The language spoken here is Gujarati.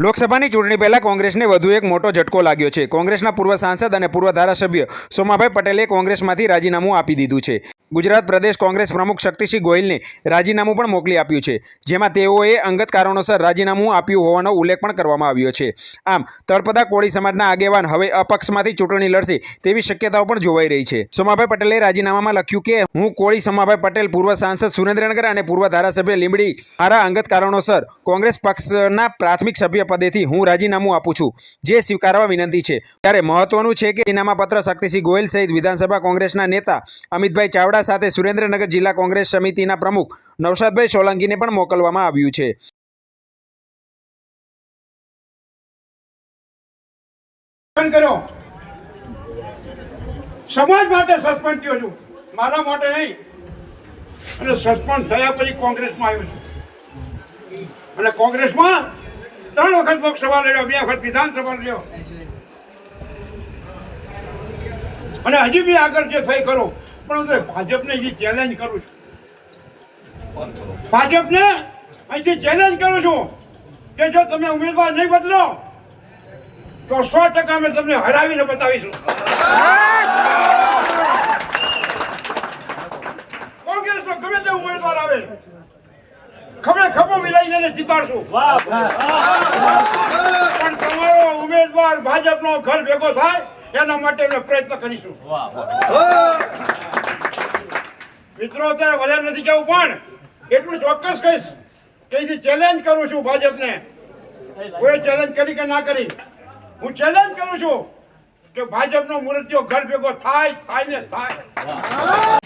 લોકસભાની ચૂંટણી પહેલા કોંગ્રેસને વધુ એક મોટો ઝટકો લાગ્યો છે. કોંગ્રેસના પૂર્વ સાંસદ અને પૂર્વ ધારાસભ્ય સોમાભાઈ પટેલે કોંગ્રેસમાંથી રાજીનામું આપી દીધું છે. ગુજરાત પ્રદેશ કોંગ્રેસ પ્રમુખ શક્તિસિંહ ગોહિલને રાજીનામું પણ મોકલી આપ્યું છે. જેમાં તેઓએ અંગત કારણોસર રાજીનામું આપ્યું હોવાનો ઉલ્લેખ પણ કરવામાં આવ્યો છે. આમ, તળપદા કોળી સમાજના આગેવાન હવે અપક્ષમાંથી ચૂંટણી લડશે તેવી શક્યતાઓ પણ જોવાઈ રહી છે. સોમાભાઈ પટેલે રાજીનામામાં લખ્યું કે, હું કોળી સોમાભાઈ પટેલ, પૂર્વ સાંસદ સુરેન્દ્રનગર અને પૂર્વ ધારાસભ્ય લીંબડી. મારા અંગત કારણોસર કોંગ્રેસ પક્ષના પ્રાથમિક સભ્ય પદેથી હું રાજીનામું આપું છું, જે સ્વીકારવા વિનંતી છે. ત્યારે મહત્વનું છે કે રાજીનામા પત્ર શક્તિસિંહ ગોયલ સહિત વિધાનસભા કોંગ્રેસના નેતા અમિતભાઈ ચાવડા સાથે સુરેન્દ્રનગર જિલ્લા કોંગ્રેસ સમિતિના પ્રમુખ નવસાદભાઈ સોલંકીને પણ મોકલવામાં આવ્યું છે. સમાજ માટે સસ્પેન્ડ થયો છું. મારા માટે નહીં. અને સસ્પેન્ડ થયા પછી કોંગ્રેસમાં આવ્યો છું. અને કોંગ્રેસમાં ત્રણ વખત લોકસભા લડ્યો, બે વખત વિધાનસભા લડ્યો. અને હજી બી આગળ જે થઈ કરો. પણ હું ભાજપને હજી ચેલેન્જ કરું છું. ભાજપને અહીંથી ચેલેન્જ કરું છું કે જો તમે ઉમેદવાર નહીં બદલો, તો સો ટકા અમે તમને હરાવીને બતાવીશું. કોંગ્રેસનો ગમે તે ઉમેદવાર આવે. એને જીતાડશું. પણ તમારો ઉમેદવાર ભાજપનો ઘર ભેગો થાય એના માટે અમે પ્રયત્ન કરીશું. મિત્રો અત્યારે વધારે નથી કેવું પણ એટલું ચોક્કસ કહીશ કે ચેલેન્જ કરું છું ભાજપને. કોઈ ચેલેન્જ કરી કે ના કરી? હું ચેલેન્જ કરું છું કે ભાજપનો મૂર્તિઓ ઘર ભેગો થાય થાય ને થાય.